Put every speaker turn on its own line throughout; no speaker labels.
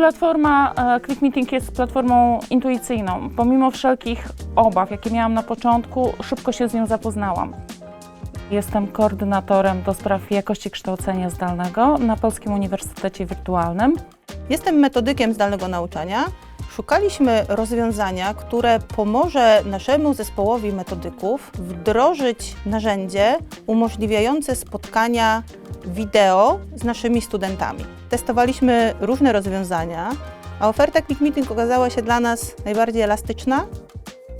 Platforma e, ClickMeeting jest platformą intuicyjną. Pomimo wszelkich obaw, jakie miałam na początku, szybko się z nią zapoznałam. Jestem koordynatorem do spraw jakości kształcenia zdalnego na Polskim Uniwersytecie Wirtualnym.
Jestem metodykiem zdalnego nauczania. Szukaliśmy rozwiązania, które pomoże naszemu zespołowi metodyków wdrożyć narzędzie umożliwiające spotkania wideo z naszymi studentami. Testowaliśmy różne rozwiązania, a oferta Click Meeting okazała się dla nas najbardziej elastyczna.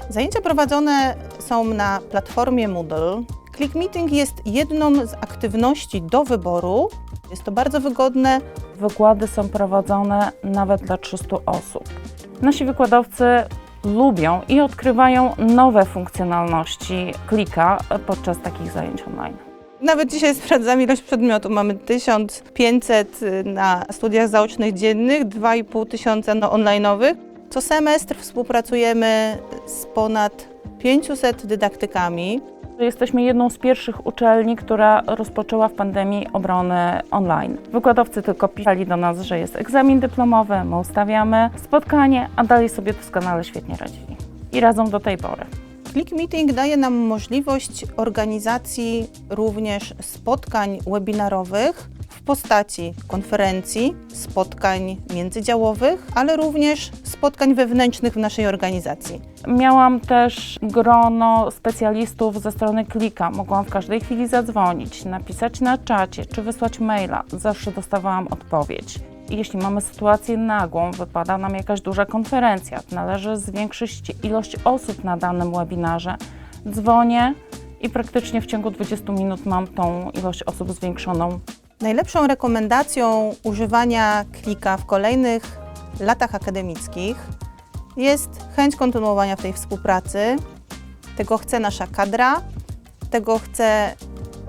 Zajęcia prowadzone są na platformie Moodle. Click Meeting jest jedną z aktywności do wyboru. Jest to bardzo wygodne,
Wykłady są prowadzone nawet dla 300 osób. Nasi wykładowcy lubią i odkrywają nowe funkcjonalności klika podczas takich zajęć online.
Nawet dzisiaj sprawdzam ilość przedmiotów. Mamy 1500 na studiach zaocznych dziennych, 2500 na online'owych. Co semestr współpracujemy z ponad 500 dydaktykami.
Jesteśmy jedną z pierwszych uczelni, która rozpoczęła w pandemii obronę online. Wykładowcy tylko pisali do nas, że jest egzamin dyplomowy, my ustawiamy spotkanie, a dalej sobie doskonale świetnie radzili. I radzą do tej pory.
Click Meeting daje nam możliwość organizacji również spotkań webinarowych w postaci konferencji, spotkań międzydziałowych, ale również spotkań wewnętrznych w naszej organizacji.
Miałam też grono specjalistów ze strony Klika. Mogłam w każdej chwili zadzwonić, napisać na czacie czy wysłać maila. Zawsze dostawałam odpowiedź. Jeśli mamy sytuację nagłą, wypada nam jakaś duża konferencja, należy zwiększyć ilość osób na danym webinarze, dzwonię i praktycznie w ciągu 20 minut mam tą ilość osób zwiększoną
Najlepszą rekomendacją używania klika w kolejnych latach akademickich jest chęć kontynuowania tej współpracy. Tego chce nasza kadra, tego chce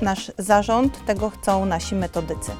nasz zarząd, tego chcą nasi metodycy.